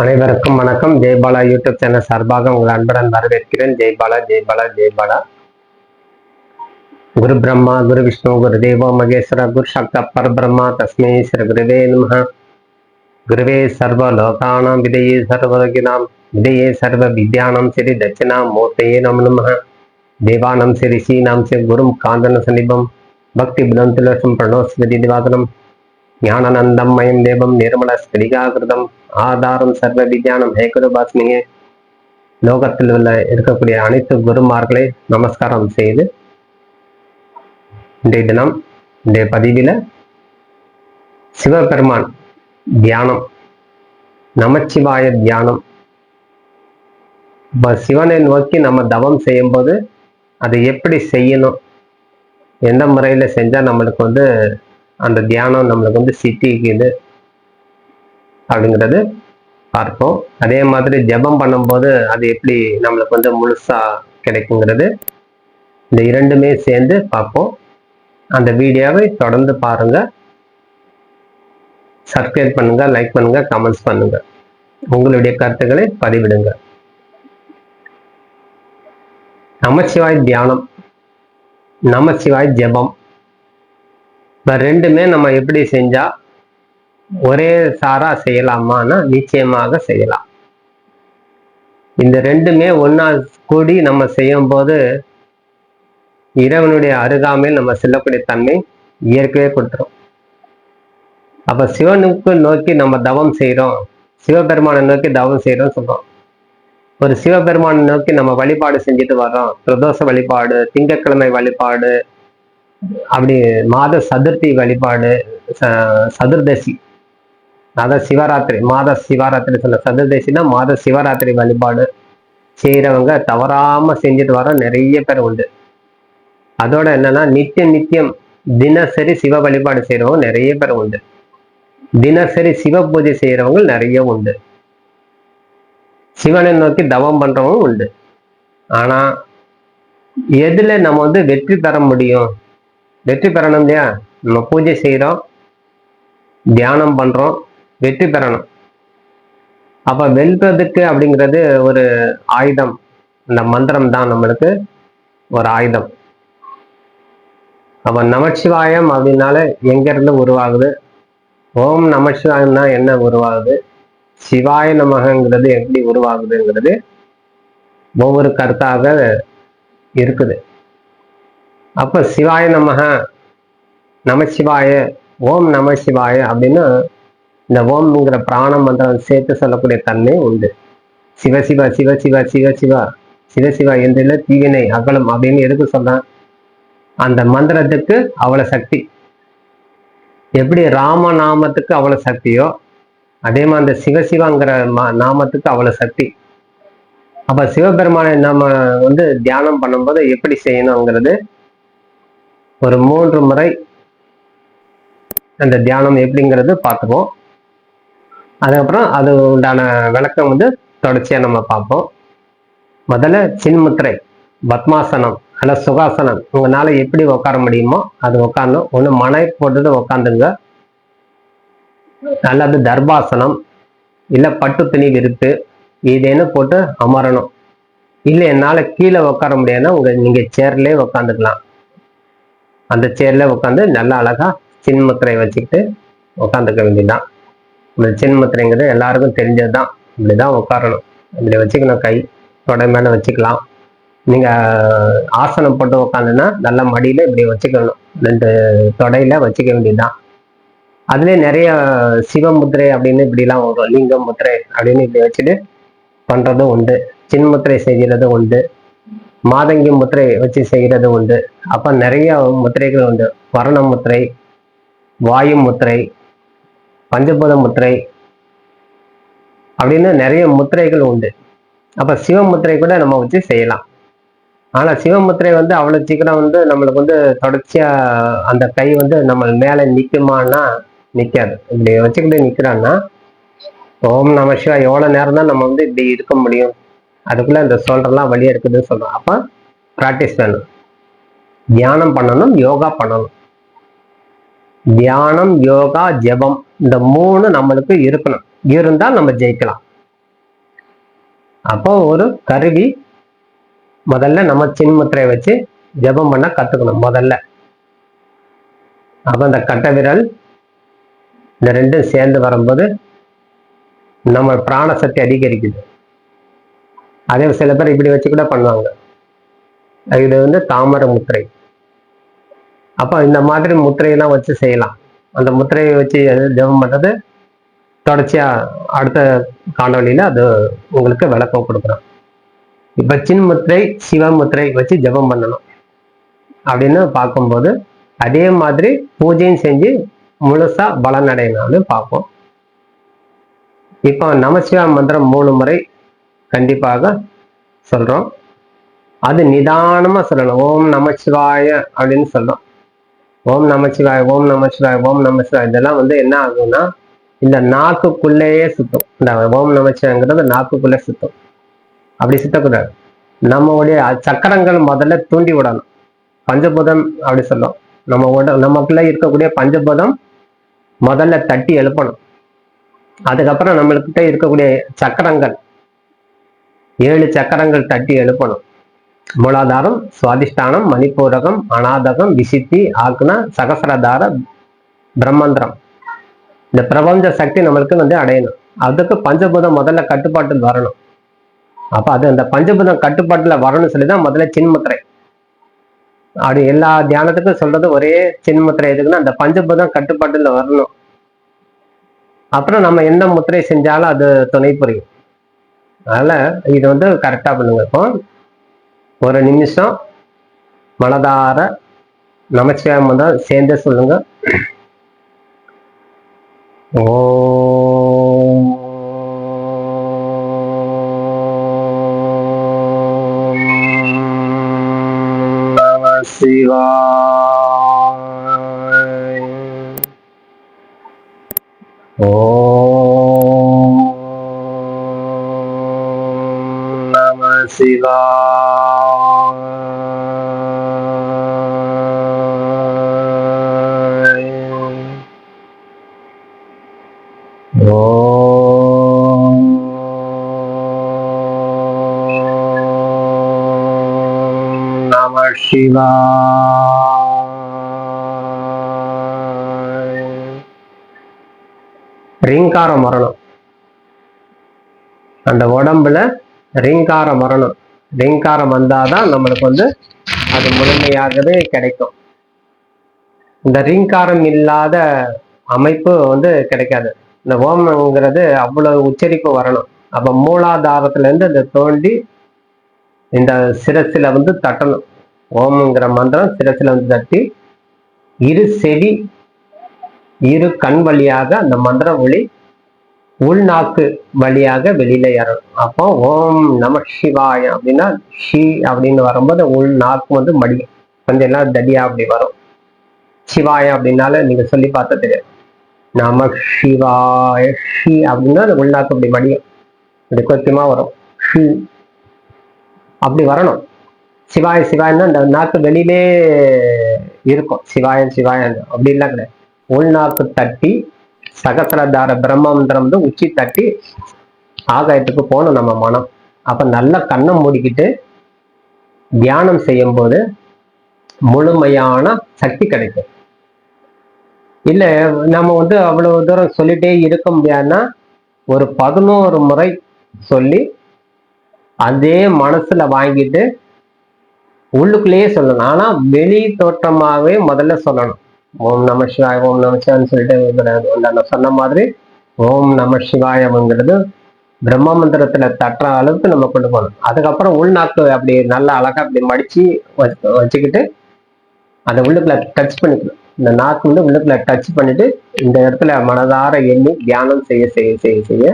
அனைவருக்கும் வணக்கம். Jaibala YouTube channel சார்பாக உங்கள் அன்புடன் வரவேற்கிறேன். ஜெய்பாலா ஜெய்பாலா ஜெய்பாலா குரு பிரம்மா குரு விஷ்ணு குரு தேவோ மகேஸ்வர குரு சக்த பரபிரம்மா தஸ்மை ஸ்ரீ குருவே நம. குருவே சர்வ லோகானாம் விதையே சர்வலோகினாம். விதையே சர்வ வித்யானம் ஸ்ரீ தட்சிணாம் மூர்த்தையே நம நம. தேவானம் ஸ்ரீ ரிஷீனாம் ஸ்ரீ குரும் காந்தன சனிபம் பக்தி புதந்துலசம் பிரணோஸ்வதி திவாகனம் ஞானநந்தம் மயம் தேவம் நிர்மல ஸ்திரிகாகிருதம் ஆதாரம் சர்வ விஜயானம் ஏகருபாஸ்மியே லோகத்தில் உள்ள இருக்கக்கூடிய அனைத்து குருமார்களை நமஸ்காரம் செய்து இன்றைய தினம் இன்றைய பதிவில சிவபெருமான் தியானம் நமச்சிவாய தியானம். இப்போ சிவனை நோக்கி நம்ம தவம் செய்யும்போது அதை எப்படி செய்யணும் எந்த முறையில செஞ்சா நம்மளுக்கு வந்து அந்த தியானம் நம்மளுக்கு வந்து சித்திக்குது அப்படிங்கிறது பார்ப்போம் அதே மாதிரி ஜெபம் பண்ணும்போது அது எப்படி நம்மளுக்கு வந்து முழுசா கிடைக்குங்கிறது இந்த இரண்டுமே சேர்ந்து பார்ப்போம். அந்த வீடியோவை தொடர்ந்து பாருங்க. சப்ஸ்கிரைப் பண்ணுங்க லைக் பண்ணுங்க கமெண்ட்ஸ் பண்ணுங்க. உங்களுடைய கருத்துக்களை பதிவிடுங்க. நமச்சிவாய் தியானம் நமச்சிவாய் ஜெபம். இப்போ ரெண்டுமே நம்ம எப்படி செஞ்சா ஒரே சாரா செய்யலாமான்னா நிச்சயமாக செய்யலாம். இந்த ரெண்டுமே ஒன்னா கூடி நம்ம செய்யும் போது இறைவனுடைய அருகாமையில் நம்ம செல்லக்கூடிய தன்மை இயற்கையே கொடுத்துரும். அப்ப சிவனுக்கு நோக்கி நம்ம தவம் செய்யறோம் சிவபெருமானை நோக்கி தவம் செய்யறோம் சொல்றோம். ஒரு சிவபெருமானை நோக்கி நம்ம வழிபாடு செஞ்சுட்டு வர்றோம். பிரதோஷ வழிபாடு திங்கட்கிழமை வழிபாடு அப்படி மாத சதுர்த்தி வழிபாடு ச- சதுர்தசி. அதான் சிவராத்திரி மாத சிவராத்திரி சொல்ல சதுர்தசினா மாத சிவராத்திரி வழிபாடு செய்யறவங்க தவறாம செஞ்சுட்டு வர நிறைய பேர் உண்டு. அதோட என்னன்னா நித்தியம் நித்தியம் தினசரி சிவ வழிபாடு செய்யறவங்க நிறைய பேர் உண்டு. தினசரி சிவ பூஜை செய்யறவங்க நிறைய உண்டு. சிவனை நோக்கி தவம் பண்றவங்க உண்டு. ஆனா எதுல நம்ம வந்து வெற்றி பெற முடியும்? வெற்றி பெறணும் இல்லையா? நம்ம பூஜை செய்யறோம் தியானம் பண்றோம் வெற்றி பெறணும். அப்ப வெல்றதுக்கு அப்படிங்கிறது ஒரு ஆயுதம். இந்த மந்திரம் தான் நம்மளுக்கு ஒரு ஆயுதம். அப்ப நமச்சிவாயம் அப்படின்னால எங்க இருந்து உருவாகுது? ஓம் நமச்சிவாயம்னா என்ன உருவாகுது? சிவாய நமகங்கிறது எப்படி உருவாகுதுங்கிறது ஒவ்வொரு கருத்தாக இருக்குது. அப்போ சிவாய நமக நமசிவாய ஓம் நம சிவாய அப்படின்னு இந்த ஓம்ங்கிற பிராண மந்திரம் சேர்த்து சொல்லக்கூடிய தன்மை உண்டு. சிவசிவ சிவ சிவ சிவ சிவா சிவசிவா என்றில் தீவினை அகலம் அப்படின்னு எதுக்கு சொன்னேன் அந்த மந்திரத்துக்கு அவ்வளோ சக்தி. எப்படி ராம நாமத்துக்கு அவ்வளோ சக்தியோ அதே மாதிரி அந்த சிவசிவாங்கிற ம- நாமத்துக்கு அவ்வளோ சக்தி. அப்போ சிவபெருமானை நம்ம வந்து தியானம் பண்ணும்போது எப்படி செய்யணுங்கிறது ஒரு மூன்று முறை அந்த தியானம் எப்படிங்கிறது பார்த்துப்போம் அதுக்கப்புறம் அது உண்டான விளக்கம் வந்து தொடர்ச்சியாக நம்ம பார்ப்போம். முதல்ல சின்முத்திரை பத்மாசனம் அல்ல சுகாசனம் உங்களால் எப்படி உட்கார முடியுமோ அது உட்காரணும். ஒன்று மனை போட்டுட்டு உட்காந்துங்க அல்லது தர்பாசனம் இல்லை பட்டு துணி விரிப்பு இதேன்னு போட்டு அமரணும். இல்லை என்னால் கீழே உட்கார முடியாதுன்னா உங்கள் நீங்கள் சேர்லேயே உட்காந்துக்கலாம். அந்த சேர்ல உட்காந்து நல்லா அழகா சின்முத்திரை வச்சுக்கிட்டு உட்காந்துக்க வேண்டியதுதான். இந்த சின்முத்திரைங்கிறது எல்லாருக்கும் தெரிஞ்சதுதான். இப்படிதான் உட்காரணும் இப்படி வச்சுக்கணும் கை. தொடை மேல வச்சுக்கலாம். நீங்க ஆசனம் போட்டு உட்காந்துன்னா நல்ல மடியில இப்படி வச்சுக்கணும். ரெண்டு தொடையில வச்சுக்க வேண்டியதுதான். அதுலேயே நிறைய சிவமுத்திரை அப்படின்னு இப்படிலாம் வரும். லிங்க முத்திரை அப்படின்னு இப்படி வச்சுட்டு பண்றதும் உண்டு. சின்முத்திரை செய்கிறதும் உண்டு. மாதங்கி முத்திரை வச்சு செய்கிறது உண்டு. அப்ப நிறைய முத்திரைகள் உண்டு. வரண முத்திரை வாயு முத்திரை பஞ்சபூத முத்திரை அப்படின்னு நிறைய முத்திரைகள் உண்டு. அப்ப சிவமுத்திரை கூட நம்ம வச்சு செய்யலாம். ஆனா சிவமுத்திரை வந்து அவ்வளவு சீக்கிரம் வந்து நம்மளுக்கு வந்து தொடர்ச்சியா அந்த கை வந்து நம்ம மேல நிக்குமான்னா நிக்காது. இப்படி வச்சுக்கிட்டு நிக்கிறான்னா ஓம் நம சிவா எவ்வளவு நேரம் தான் நம்ம வந்து இப்படி இருக்க முடியும்? அதுக்குள்ள இந்த சொல்றெல்லாம் வழி இருக்குதுன்னு சொல்கிறோம் அப்ப ப்ராக்டிஸ் வேணும். தியானம் பண்ணணும் யோகா பண்ணணும். தியானம் யோகா ஜெபம் இந்த மூணு நம்மளுக்கு இருக்கணும். இருந்தால் நம்ம ஜெயிக்கலாம். அப்போ ஒரு கருவி முதல்ல நம்ம சின்முத்திரையை வச்சு ஜெபம் பண்ண கத்துக்கணும் முதல்ல. அப்ப இந்த கட்ட விரல் இந்த ரெண்டும் சேர்ந்து வரும்போது நம்ம பிராண சக்தி அதிகரிக்குது. அதே சில பேர் இப்படி வச்சு கூட பண்ணுவாங்க. இது வந்து தாமரை முத்திரை. அப்போ இந்த மாதிரி முத்திரையெல்லாம் வச்சு செய்யலாம். அந்த முத்திரையை வச்சு ஜெபம் பண்றது? தொடர்ச்சியா அடுத்த காணொலியில் அது உங்களுக்கு விளக்கம் கொடுக்குறோம். முத்திரை சின்முத்திரை சிவமுத்திரை வச்சு ஜெபம் பண்ணணும். அப்படின்னு பார்க்கும்போது அதே மாதிரி பூஜையும் செஞ்சு முழுசா பலனடையினாலும் பார்ப்போம். இப்போ நமசிவா மந்திரம் மூணு முறை கண்டிப்பாக சொல்றோம். அது நிதானமா சொல்லணும். ஓம் நமச்சிவாய அப்படின்னு சொல்கிறோம் ஓம் நமச்சிவாய ஓம் நமச்சிவாய ஓம் நமச்சிவாய். இதெல்லாம் வந்து என்ன ஆகும்னா இந்த நாக்குக்குள்ளேயே சுத்தும். இந்த ஓம் நமச்சிவாய்ங்கிறது நாக்குக்குள்ளே சுத்தும். அப்படி சுத்தக்கூடாது. நம்மளுடைய சக்கரங்கள் முதல்ல தூண்டி விடணும். பஞ்சபூதம் அப்படி சொல்லும். நம்ம உட நமக்குள்ள இருக்கக்கூடிய பஞ்சபூதம் முதல்ல தட்டி எழுப்பணும். அதுக்கப்புறம் நம்மளுக்கிட்ட இருக்கக்கூடிய சக்கரங்கள் ஏழு சக்கரங்கள் தட்டி எழுப்பணும். மூலாதாரம் சுவாதிஷ்டானம் மணிப்பூரகம் அநாதகம் விசித்தி ஆக்னா சகசரதார பிரம்மந்திரம். இந்த பிரபஞ்ச சக்தி நம்மளுக்கு வந்து அடையணும். அதுக்கு பஞ்சபூதம் முதல்ல கட்டுப்பாட்டில் வரணும். அப்போ அது அந்த பஞ்சபூதம் கட்டுப்பாட்டில் வரணும்னு சொல்லி தான் முதல்ல சின்முத்திரை. அப்படி எல்லா தியானத்துக்கும் சொல்றது ஒரே சின்முத்திரை எதுக்குன்னா அந்த பஞ்சபூதம் கட்டுப்பாட்டில் வரணும். அப்புறம் நம்ம எந்த முத்திரை செஞ்சாலும் அது துணை புரியும். அதனால இது வந்து கரெக்டா பண்ணுங்க இப்போ. ஒரு நிமிஷம் மனதார நமச்சிவாயம் தான் சேர்ந்து சொல்லுங்க. ஓம் சிவா ஓ சிவா சிவாய ஓம் நம ரீங்காரம் வரணும். அந்த உடம்புல ரீங்காரம் வரணும் ரீங்காரம் வந்தாதான் நம்மளுக்கு வந்து அது முழுமையாகவே கிடைக்கும். இந்த ரீங்காரம் இல்லாத அமைப்பு வந்து கிடைக்காது. இந்த ஓமங்கிறது அவ்வளவு உச்சரிப்பு வரணும். அப்ப மூலாதாரத்துல இருந்து அதை தோண்டி இந்த சிரசில வந்து தட்டணும். ஓம்ங்கிற மந்திரம் சிரசில வந்து தட்டி இரு செவி இரு கண் வழியாக அந்த மந்திர ஒளி உள்நாக்கு வழியாக வெளியில ஏறணும் அப்போ ஓம் நம சிவாய அப்படின்னா ஷி அப்படின்னு வரும்போது உள் நாக்கு வந்து மடியும் கொஞ்சம் எல்லாம் தடியா அப்படி வரும். சிவாய அப்படின்னால நீங்க சொல்லி பார்த்த தெரியாது. நம சிவாய ஷி அப்படின்னா அந்த உள்நாக்கு அப்படி மடியும். அப்படி கொத்தியமா வரும். ஷி அப்படி வரணும். சிவாய சிவாயன்னா அந்த நாக்கு வெளியிலே இருக்கும். சிவாயன் சிவாயன். அப்படி இல்லை கிடையாது. உள்நாக்கு தட்டி சகசரதார பிரம்மந்திரம் வந்து உச்சி தட்டி ஆகாயத்துக்கு போகணும் நம்ம மனம். அப்ப நல்ல கண்ணை மூடிக்கிட்டு தியானம் செய்யும் போது முழுமையான சக்தி கிடைக்கும். இல்ல நம்ம வந்து அவ்வளவு தூரம் சொல்லிட்டே இருக்க முடியாதுன்னா ஒரு பதினோரு முறை சொல்லி அதே மனசுல வாங்கிட்டு உள்ளுக்குள்ளேயே சொல்லணும். ஆனா வெளி தோற்றமாகவே முதல்ல சொல்லணும். ஓம் நம சிவாய ஓம் நமசிவான்னு சொல்லிட்டு நான் சொன்ன மாதிரி ஓம் நம சிவாயம்ங்கிறது பிரம்ம மந்திரத்துல தட்டுற அளவுக்கு நம்ம கொண்டு போகணும். அதுக்கப்புறம் உள்நாக்கு அப்படி நல்லா அழகா அப்படி மடிச்சு வச்சுக்கிட்டு அந்த உள்ளுக்குள்ள டச் பண்ணிக்கணும். இந்த நாக்கு வந்து உள்ளுக்குள்ள டச் பண்ணிட்டு இந்த இடத்துல மனதார எண்ணி தியானம் செய்ய செய்ய செய்ய செய்ய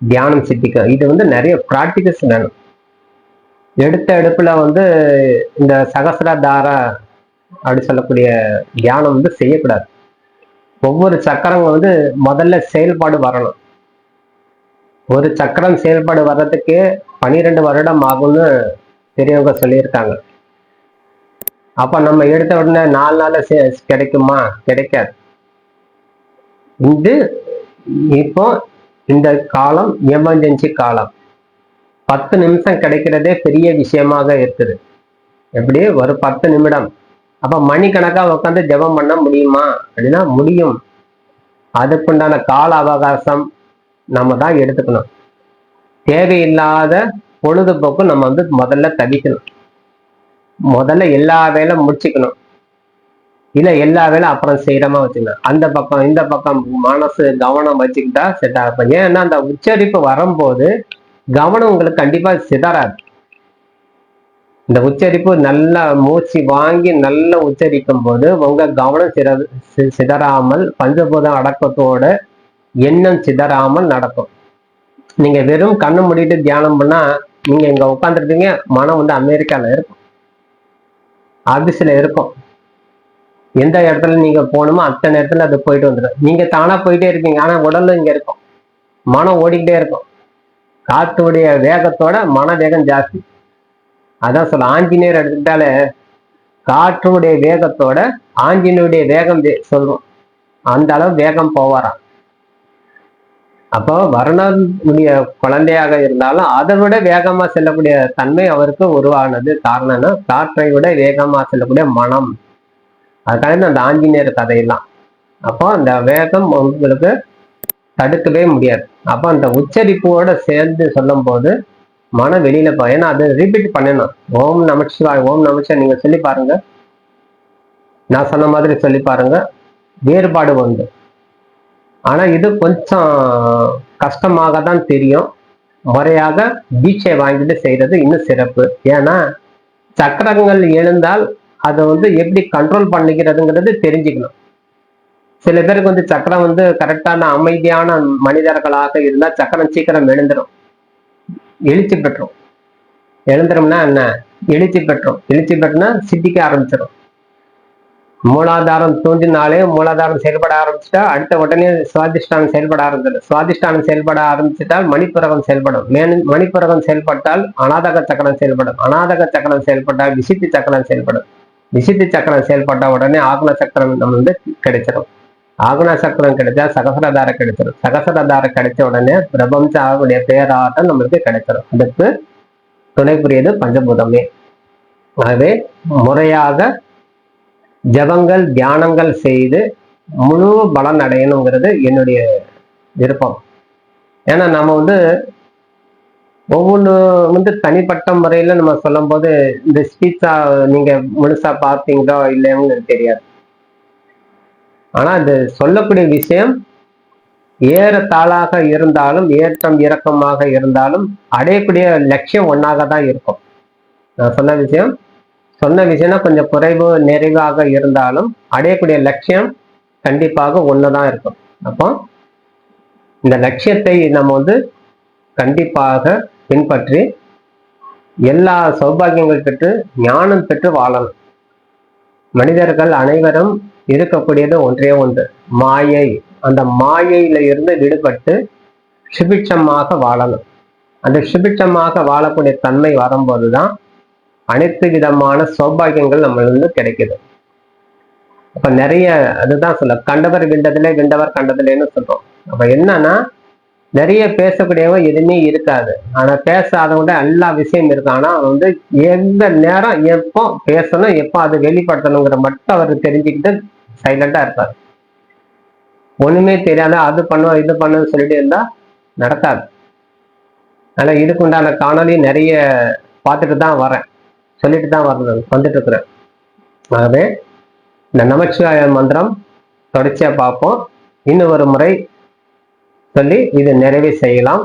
தியானம் சித்திக்கும் இது வந்து நிறைய ப்ராக்டிகல்ஸ் வேணும். எடுத்த எடுப்புல வந்து இந்த சகசிரதார அப்படி சொல்லக்கூடிய தியானம் வந்து செய்யக்கூடாது. ஒவ்வொரு சக்கரங்க வந்து முதல்ல செயல்பாடு வரணும். ஒரு சக்கரம் செயல்பாடு வர்றதுக்கு பனிரெண்டு வருடம் ஆகும்னு பெரியவங்க சொல்லியிருக்காங்க. அப்ப நம்ம எடுத்த உடனே நாலு நாள்ல கிடைக்குமா? கிடைக்காது. இது இப்போ இந்த காலம் எமர்ஜென்சி காலம். பத்து நிமிஷம் கிடைக்கிறதே பெரிய விஷயமாக இருக்குது. எப்படி ஒரு பத்து நிமிடம். அப்ப மணிக்கணக்காக உட்காந்து ஜெபம் பண்ண முடியுமா? அப்படின்னா முடியும். அதுக்குண்டான கால அவகாசம் நம்ம தான் எடுத்துக்கணும். தேவையில்லாத பொழுதுபோக்கு நம்ம வந்து முதல்ல தவிக்கணும். முதல்ல எல்லா வேலை முடிச்சுக்கணும். இல்லை எல்லா வேலை அப்புறம் செய்யறமா வச்சுக்கணும். அந்த பக்கம் இந்த பக்கம் மனசு கவனம் வச்சுக்கிட்டா செட் ஆகும் ஏன்னா அந்த உச்சரிப்பு வரும்போது கவனம் உங்களுக்கு கண்டிப்பா சிதறாது. இந்த உச்சரிப்பு நல்லா மூச்சு வாங்கி நல்லா உச்சரிக்கும் போது உங்க கவனம் சித சி- சிதறாமல் பஞ்சபூத அடக்கத்தோட எண்ணம் சிதறாமல் நடக்கும். நீங்க வெறும் கண்ணு மூடிட்டு தியானம் பண்ணா நீங்க இங்க உட்காந்துருப்பீங்க மனம் வந்து அமெரிக்கால இருக்கும். ஆபீஸ்ல இருக்கும். எந்த இடத்துல நீங்க போகணுமோ அத்தனை இடத்துல அது போயிட்டு வந்துடும் நீங்க தானா போயிட்டே இருக்கீங்க ஆனா உடல்ல இங்க இருக்கும். மனம் ஓடிக்கிட்டே இருக்கும். காத்துடைய வேகத்தோட மன வேகம் ஜாஸ்தி. அதான் சொல்ல ஆஞ்சநேயர் எடுத்துக்கிட்டாலே காற்றுடைய வேகத்தோட ஆஞ்சநேயுடைய வேகம் வே- சொல்றோம். அந்த அளவு வேகம் போவாராம். அப்போ வருணனுடைய குழந்தையாக இருந்தாலும் அதை விட வேகமா செல்லக்கூடிய தன்மை அவருக்கு உருவானது. காரணம்னா காற்றை விட வேகமா செல்லக்கூடிய மனம். அதுக்காக அந்த ஆஞ்சநேயர் கதையெல்லாம். அப்போ அந்த வேகம் உங்களுக்கு தடுக்கவே முடியாது. அப்போ அந்த உச்சரிப்போட சேர்ந்து சொல்லும் போது மனம் வெளியில போ ஏன்னா அதை ரிப்பீட் பண்ணணும் ஓம் நமச்சிவாய் ஓம் நமச்சிவாய் நீங்க சொல்லி பாருங்க. நான் சொன்ன மாதிரி சொல்லி பாருங்க. வேறுபாடு உண்டு. ஆனா இது கொஞ்சம் கஷ்டமாக தான் தெரியும். முறையாக பீச்சை வாங்கிட்டு செய்யறது இன்னும் சிறப்பு. ஏன்னா சக்கரங்கள் எழுந்தால் அதை வந்து எப்படி கண்ட்ரோல் பண்ணிக்கிறதுங்கிறது தெரிஞ்சுக்கணும். சில பேருக்கு வந்து சக்கரம் வந்து கரெக்டான அமைதியான மனிதர்களாக இருந்தால் சக்கரம் சீக்கிரம் எழுந்துரும். எழுச்சி பெற்றோம். எழுந்துரும்னா என்ன? எழுச்சி பெற்றோம். எழுச்சி பெற்றோம்னா சித்திக்க ஆரம்பிச்சிடும் மூலாதாரம் தூண்டினாலே மூலாதாரம் செயல்பட ஆரம்பிச்சிட்டா அடுத்த உடனே சுவாதிஷ்டானம் செயல்பட ஆரம்பிச்சிடும். சுவாதிஷ்டானம் செயல்பட ஆரம்பிச்சிட்டால் மணிப்புரகம் செயல்படும். மேலும் மணிப்புரகம் செயல்பட்டால் அநாதக சக்கரம் செயல்படும். அநாதக சக்கரம் செயல்பட்டால் விசித்தி சக்கரம் செயல்படும். விசித்தி சக்கரம் செயல்பட்ட உடனே ஆகுல சக்கரம் நம்ம வந்து கிடைச்சிடும் ஆகுன சக்கரம் கிடைச்சா சகசரதார கிடைச்சிடும் சகசரதார கிடைச்ச உடனே பிரபஞ்ச பேராட்டம் நம்மளுக்கு கிடைச்சிடும் அதுக்கு துணை புரியுது பஞ்சபூதமே. ஆகவே முறையாக ஜபங்கள் தியானங்கள் செய்து முழு பலன் அடையணுங்கிறது என்னுடைய விருப்பம். ஏன்னா நம்ம வந்து ஒவ்வொன்று வந்து தனிப்பட்ட முறையில நம்ம சொல்லும்போது இந்த ஸ்பீச்சா நீங்கள் முழுசா பார்த்தீங்களோ இல்லைன்னு எனக்கு தெரியாது. ஆனா அது சொல்லக்கூடிய விஷயம் ஏறத்தாளாக இருந்தாலும் ஏற்றம் இறக்கமாக இருந்தாலும் அடையக்கூடிய லட்சியம் ஒன்றாக தான் இருக்கும். நான் சொன்ன விஷயம் சொன்ன விஷயம்னா கொஞ்சம் குறைவு நிறைவாக இருந்தாலும் அடையக்கூடிய லட்சியம் கண்டிப்பாக ஒண்ணுதான் இருக்கும். அப்போ இந்த லட்சியத்தை நம்ம வந்து கண்டிப்பாக பின்பற்றி எல்லா சௌபாகியங்கள் பெற்று ஞானம் பெற்று வாழணும். மனிதர்கள் அனைவரும் இருக்கக்கூடியது ஒன்றே ஒன்று. மாயை. அந்த மாயையில இருந்து விடுபட்டு சுபிட்சமாக வாழணும். அந்த சுபிட்சமாக வாழக்கூடிய தன்மை வரும்போதுதான் அனைத்து விதமான சௌபாகியங்கள் நம்மளிருந்து கிடைக்குது. அப்ப நிறைய அதுதான் சொல்ல கண்டவர் விண்டதிலே விண்டவர் கண்டதிலேன்னு சொல்றோம். அப்ப என்னன்னா நிறைய பேசக்கூடியவ எதுவுமே இருக்காது. ஆனா பேசாதவங்க எல்லா விஷயம் இருக்கு. ஆனா அவன் வந்து எந்த நேரம் எப்போ பேசணும் எப்போ அதை வெளிப்படுத்தணுங்கிற மட்டும் அவர் தெரிஞ்சுக்கிட்டு சைலண்டா இருப்பார். ஒண்ணுமே தெரியாத அது பண்ணுவோம் இது பண்ணுன்னு சொல்லிட்டு இருந்தா நடக்காது. ஆனா இதுக்கு உண்டான நிறைய பார்த்துட்டு தான் வரேன். சொல்லிட்டு தான் வரணும் வந்துட்டு இருக்கிறேன். ஆகவே இந்த நமச்சிவாய மந்திரம் தொடர்ச்சியா பார்ப்போம். இன்னும் ஒரு முறை சொல்லி இது நிறைவே செய்யலாம்.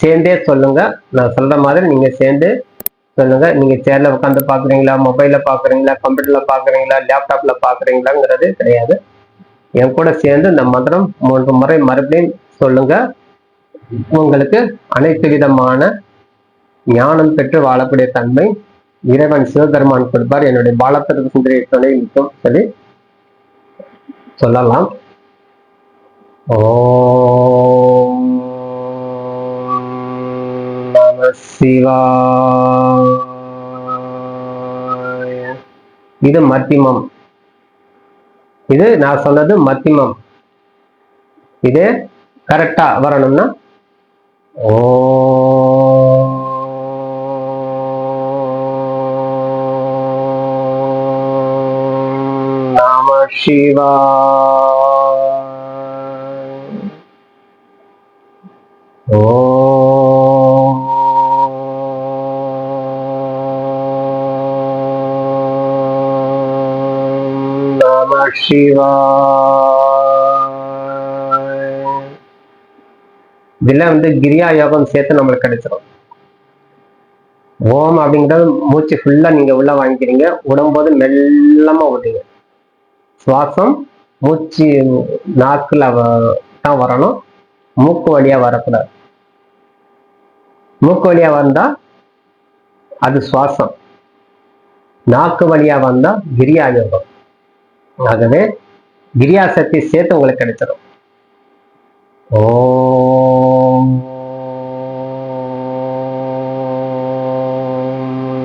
சேர்ந்தே சொல்லுங்க. நான் சொல்ற மாதிரி நீங்க சேர்ந்து சொல்லுங்க. நீங்க சேர்ல உட்காந்து பாக்குறீங்களா? மொபைல்ல பாக்குறீங்களா? கம்ப்யூட்டர்ல பாக்குறீங்களா? லேப்டாப்ல பாக்குறீங்களாங்கிறது கிடையாது என் கூட சேர்ந்து இந்த மந்திரம் மூன்று முறை மறுபடியும் சொல்லுங்க. உங்களுக்கு அனைத்து விதமான ஞானம் பெற்று வாழக்கூடிய தன்மை இறைவன் சிவபெருமான் கொடுப்பார். என்னுடைய பாலத்திற்கு சுந்தரி துணை நிற்கும். சொல்லி சொல்லலாம். ஓ. சிவாய. இது மத்திமம். இது நான் சொன்னது மத்திமம். இது கரெக்டா வரணும்னா? ஓ நம சிவா நம சிவாய வந்து கிரியா யோகம் சேர்த்து நம்மளுக்கு கிடைச்சிடும் ஓம் அப்படிங்கிறது மூச்சு ஃபுல்லா நீங்க உள்ள வாங்கிக்கிறீங்க. உடம்போது மெல்லமா விடுங்க சுவாசம் மூச்சு நாக்குல தான் வரணும். மூக்கு வழியா வரக்கூடாது. மூக்கு வழியா வந்தா அது சுவாசம். நாக்கு வழியா வந்தால் கிரியா யோகம். ஆகவே கிரியா சக்தி சேர்த்து உங்களுக்கு கிடைச்சிடும்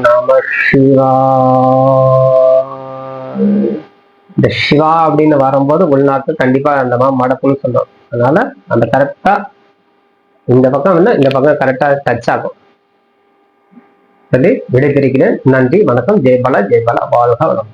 நம இந்த சிவா அப்படின்னு வரும்போது உள்நாட்டு கண்டிப்பா அந்த மடப்புன்னு சொன்னோம் அதனால அந்த கரெக்டா இந்த பக்கம் வந்து இந்த பக்கம் கரெக்டா டச் ஆகும். சொல்லி விடைபெறுகிறேன். நன்றி வணக்கம். ஜெய்பாலா ஜெய்பாலா வாழ்க வளம்